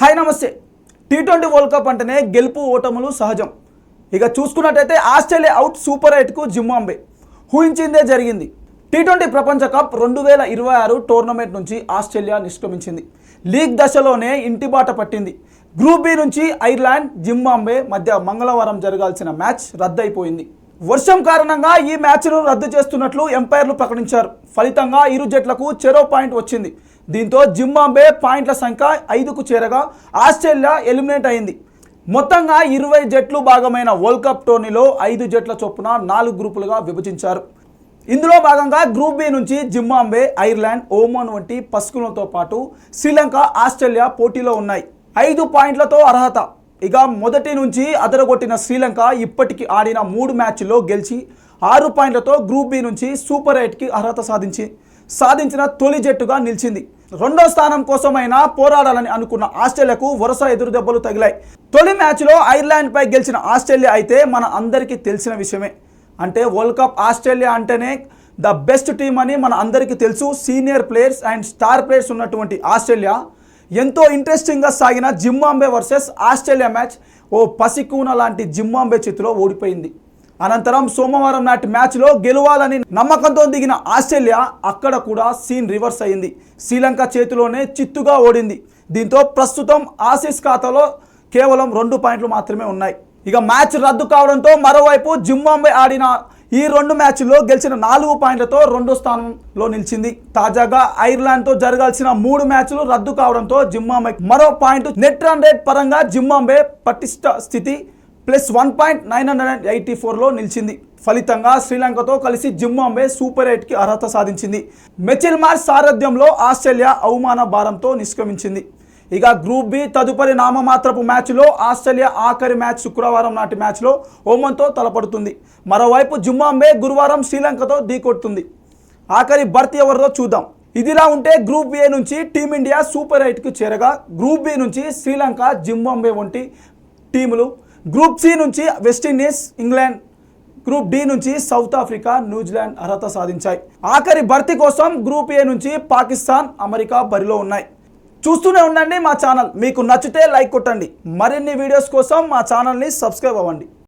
Hi నమస్తే. T twenty world cup అంటేనే గెలుపు ఓటములు సహజం. ఇక చూసుకున్నట్టయితే ఆస్ట్రేలియా అవుట్ సూపర్ ఎయిట్కు జింబాంబే ఊహించిందే జరిగింది. టీ ట్వంటీ ప్రపంచ కప్ రెండు వేల ఇరవై ఆరు టోర్నమెంట్ నుంచి ఆస్ట్రేలియా నిష్క్రమించింది. లీగ్ దశలోనే ఇంటిబాట పట్టింది. గ్రూప్ బి నుంచి ఐర్లాండ్ జింబాంబే మధ్య మంగళవారం జరగాల్సిన మ్యాచ్ రద్దయిపోయింది. వర్షం కారణంగా ఈ మ్యాచ్ను రద్దు చేస్తున్నట్లు ఎంపైర్లు ప్రకటించారు. ఫలితంగా ఇరు జట్లకు చెరో పాయింట్ వచ్చింది. దీంతో జింబాంబే పాయింట్ల సంఖ్య ఐదుకు చేరగా ఆస్ట్రేలియా ఎలిమినేట్ అయింది. మొత్తంగా ఇరవై జట్లు భాగమైన వరల్డ్ కప్ టోర్నీలో ఐదు జట్ల చొప్పున నాలుగు గ్రూపులుగా విభజించారు. ఇందులో భాగంగా గ్రూప్ బి నుంచి జింబాంబే ఐర్లాండ్ ఓమాన్ వంటి పసుకులతో పాటు శ్రీలంక ఆస్ట్రేలియా పోటీలో ఉన్నాయి. ఐదు పాయింట్లతో అర్హత ఇక మొదటి నుంచి అదరగొట్టిన శ్రీలంక ఇప్పటికి ఆడిన మూడు మ్యాచ్ల్లో గెలిచి ఆరు పాయింట్లతో గ్రూప్ బి నుంచి సూపర్ ఎయిట్కి అర్హత సాధించి సాధించిన తొలి జట్టుగా నిలిచింది. రెండో స్థానం కోసమైనా పోరాడాలని అనుకున్న ఆస్ట్రేలియాకు వరుస ఎదురుదెబ్బలు తగిలాయి. తొలి మ్యాచ్లో ఐర్లాండ్పై గెలిచిన ఆస్ట్రేలియా అయితే మన అందరికీ తెలిసిన విషయమే. అంటే వరల్డ్ కప్ ఆస్ట్రేలియా అంటేనే ద బెస్ట్ టీం అని మన అందరికీ తెలుసు. Senior players and star players ఉన్నటువంటి ఆస్ట్రేలియా ఎంతో ఇంట్రెస్టింగ్గా సాగిన జింబాంబే వర్సెస్ ఆస్ట్రేలియా మ్యాచ్. ఓ పసికూన లాంటి జింబాంబే చేతిలో ఓడిపోయింది. అనంతరం సోమవారం నాటి మ్యాచ్లో గెలవాలని నమ్మకంతో దిగిన ఆస్ట్రేలియా అక్కడ కూడా సీన్ రివర్స్ అయింది. శ్రీలంక చేతిలోనే చిత్తుగా ఓడింది. దీంతో ప్రస్తుతం ఆసీస్ ఖాతాలో కేవలం రెండు పాయింట్లు మాత్రమే ఉన్నాయి. ఇక మ్యాచ్ రద్దు కావడంతో మరోవైపు జింబాంబే ఆడిన ఈ రెండు మ్యాచ్ల్లో గెలిచిన నాలుగు పాయింట్లతో రెండో స్థానంలో నిలిచింది. తాజాగా ఐర్లాండ్తో జరగాల్సిన మూడు మ్యాచ్లు రద్దు కావడంతో జిమ్మాంబే మరో పాయింట్ నెట్ రన్ రేట్ పరంగా జింబాంబే పటిష్ట స్థితి. Plus one point nine hundred and eighty ఫోర్లో నిలిచింది. ఫలితంగా శ్రీలంకతో కలిసి జింబాంబే సూపర్ ఎయిట్కి అర్హత సాధించింది. మెచిల్ మార్చ్ సారథ్యంలో ఆస్ట్రేలియా అవమాన భారంతో నిష్క్రమించింది. ఇక గ్రూప్ బి తదుపరి నామమాత్రపు మ్యాచ్లో ఆస్ట్రేలియా ఆఖరి మ్యాచ్ శుక్రవారం నాటి మ్యాచ్లో ఓమన్తో తలపడుతుంది. మరోవైపు జుమ్మాంబే గురువారం శ్రీలంకతో ఢీకొడుతుంది. ఆఖరి బర్త్ ఎవరిదో చూద్దాం. ఇదిలా ఉంటే గ్రూప్ ఏ నుంచి టీమిండియా సూపర్ ఎయిట్కు చేరగా గ్రూప్ బి నుంచి శ్రీలంక జింబాంబే వంటి టీములు గ్రూప్ సి నుంచి West Indies England group D నుంచి సౌత్ ఆఫ్రికా న్యూజిలాండ్ అర్హత సాధించాయి. ఆఖరి భర్తీ కోసం గ్రూప్ ఏ నుంచి పాకిస్తాన్ అమెరికా బరిలో ఉన్నాయి. చూస్తూనే ఉండండి మా ఛానల్. మీకు నచ్చితే లైక్ కొట్టండి. మరిన్ని వీడియోస్ కోసం మా ఛానల్ని సబ్స్క్రైబ్ అవ్వండి.